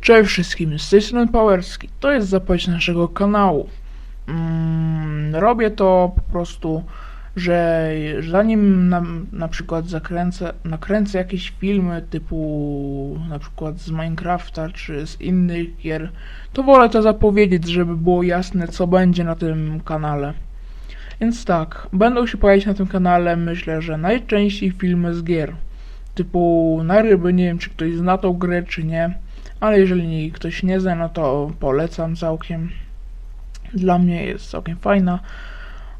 Cześć wszystkim, z tej strony Powerski. To jest zapowiedź naszego kanału. Mm, robię to po prostu, że zanim na, na przykład zakręcę, nakręcę jakieś filmy typu na przykład z Minecrafta czy z innych gier, to wolę to zapowiedzieć, żeby było jasne co będzie na tym kanale. Więc tak, będą się pojawiać na tym kanale myślę, że najczęściej filmy z gier. Typu na ryby, nie wiem czy ktoś zna tą grę czy nie. Ale jeżeli ktoś nie zna, no to polecam całkiem. Dla mnie jest całkiem fajna.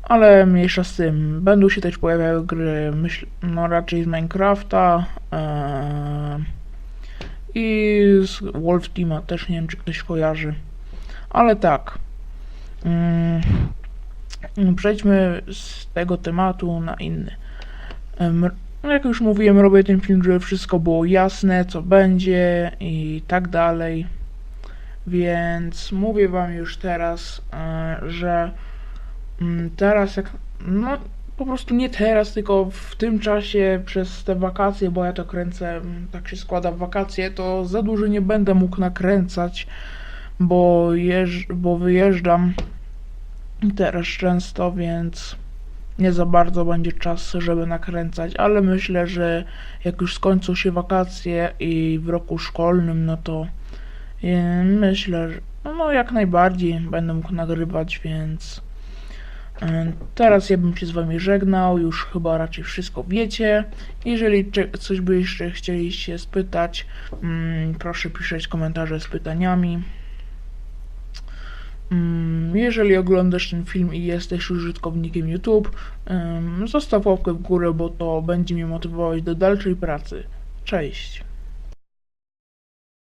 Ale mniejsza z tym. Będą się też pojawiały gry, myśl, no raczej z Minecrafta. Eee, I z Wolf Teama też nie wiem, czy ktoś kojarzy. Ale tak. Mm, przejdźmy z tego tematu na inny. No jak już mówiłem, robię ten film, żeby wszystko było jasne, co będzie i tak dalej. Więc mówię wam już teraz, e, że mm, teraz jak, no po prostu nie teraz, tylko w tym czasie przez te wakacje, bo ja to kręcę, mm, tak się składa w wakacje, to za dużo nie będę mógł nakręcać, bo, jeż, bo wyjeżdżam teraz często, więc nie za bardzo będzie czas, żeby nakręcać, ale myślę, że jak już skończą się wakacje i w roku szkolnym, no to e, myślę, że no jak najbardziej będę mógł nagrywać, więc e, teraz ja bym się z wami żegnał, już chyba raczej wszystko wiecie. Jeżeli coś by jeszcze chcieli się spytać, mm, proszę pisać komentarze z pytaniami. Mm, Jeżeli oglądasz ten film i jesteś użytkownikiem YouTube, zostaw łapkę w górę, bo to będzie mnie motywować do dalszej pracy. Cześć.